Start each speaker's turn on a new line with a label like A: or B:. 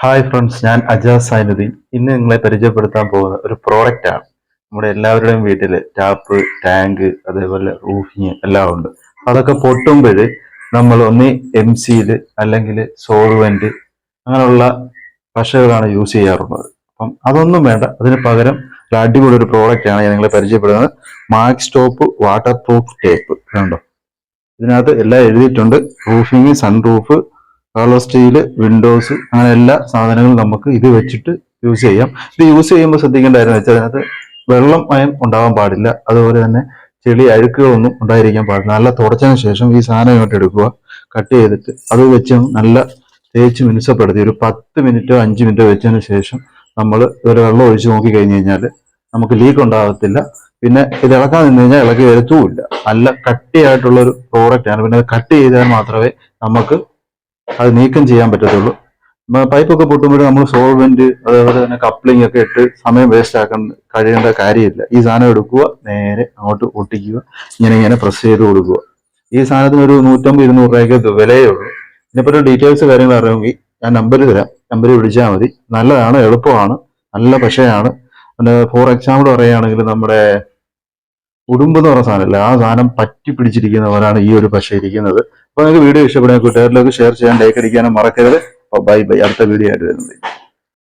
A: Hi friends ഞാൻ അജാസ് സൈനുദ്ദീൻ ഇന്ന് നിങ്ങളെ പരിചയപ്പെടുത്താൻ പോകുന്ന ഒരു പ്രോഡക്റ്റ് ആണ്. നമ്മുടെ എല്ലാവരുടെയും വീട്ടിൽ ടാപ്പ് ടാങ്ക് അതേപോലെ റൂഫിങ് എല്ലാം ഉണ്ട്. അതൊക്കെ പൊട്ടുമ്പോൾ നമ്മൾ ഒന്നി എം സിയിൽ അല്ലെങ്കിൽ സോൾവെന്റ് അങ്ങനെയുള്ള പശകളാണ് യൂസ് ചെയ്യാറുള്ളത്. അപ്പം അതൊന്നും വേണ്ട. അതിന് പകരം ഒരു അടിപൊളി ഒരു പ്രോഡക്റ്റ് ആണ് ഞാൻ നിങ്ങളെ പരിചയപ്പെടുന്നത്. Max stop water proof tape കണ്ടോ? ഇതിനകത്ത് എല്ലാം എഴുതിയിട്ടുണ്ട്. Roofing sunroof colour steel windows അങ്ങനെ എല്ലാ സാധനങ്ങളും നമുക്ക് ഇത് വെച്ചിട്ട് യൂസ് ചെയ്യാം. ഇത് യൂസ് ചെയ്യുമ്പോൾ ശ്രദ്ധിക്കേണ്ട കാര്യം വെച്ചാൽ അതിനകത്ത് വെള്ളം മയം ഉണ്ടാവാൻ പാടില്ല. അതുപോലെ തന്നെ ചെളി അഴുക്കുകളൊന്നും ഉണ്ടായിരിക്കാൻ പാടില്ല. നല്ല തുടച്ചതിന് ശേഷം ഈ സാധനം ഇങ്ങോട്ട് എടുക്കുക. കട്ട് ചെയ്തിട്ട് അത് വെച്ച് നല്ല തേച്ച് മിനുസപ്പെടുത്തി ഒരു പത്ത് മിനിറ്റോ അഞ്ച് മിനിറ്റോ വെച്ചതിന് ശേഷം നമ്മൾ ഒരു വെള്ളം ഒഴിച്ച് നോക്കി കഴിഞ്ഞ് കഴിഞ്ഞാൽ നമുക്ക് ലീക്ക് ഉണ്ടാകത്തില്ല. പിന്നെ ഇത് ഇളക്കാൻ നിന്ന് കഴിഞ്ഞാൽ ഇളക്കി വരുത്തുമില്ല നല്ല കട്ടിയായിട്ടുള്ള ഒരു പിന്നെ പിന്നെ കട്ട് ചെയ്താൽ മാത്രമേ നമുക്ക് അത് നീക്കം ചെയ്യാൻ പറ്റത്തുള്ളൂ. പൈപ്പൊക്കെ പൊട്ടുമ്പോൾ നമ്മൾ സോൾവെന്റ് അതേപോലെ തന്നെ കപ്ലിംഗ് ഒക്കെ ഇട്ട് സമയം വേസ്റ്റ് ആക്കാൻ കഴിയേണ്ട കാര്യമില്ല. ഈ സാധനം എടുക്കുക നേരെ അങ്ങോട്ട് ഒട്ടിക്കുക ഇങ്ങനെ ഇങ്ങനെ പ്രസ് ചെയ്ത് കൊടുക്കുക. ഈ സാധനത്തിന് ഒരു നൂറ്റമ്പത് ഇരുന്നൂറ് രൂപയ്ക്ക് വിലയേ ഉള്ളൂ ഇതിനെപ്പറ്റി ഡീറ്റെയിൽസ് കാര്യങ്ങൾ അറിയുമെങ്കിൽ ഞാൻ നമ്പർ തരാം. നമ്പർ വിളിച്ചാൽ മതി. നല്ലതാണ് എളുപ്പമാണ് നല്ല പിന്നെ ഫോർ എക്സാമ്പിൾ പറയുകയാണെങ്കിൽ നമ്മുടെ ഉടുമ്പ് എന്ന് പറഞ്ഞ സാധനമല്ല? ആ സാധനം പറ്റി പിടിച്ചിരിക്കുന്നവരാണ് ഈ ഒരു പശ ഇരിക്കുന്നത്. അപ്പൊ നിങ്ങൾക്ക് വീഡിയോ ഇഷ്ടപ്പെടുന്ന കൂട്ടുകാരിലേക്ക് ഷെയർ ചെയ്യാൻ ലൈക്ക് അടിക്കാനും മറക്കരുത്. ബൈ ബൈ അടുത്ത വീഡിയോ ആയിട്ട് വരുന്നത്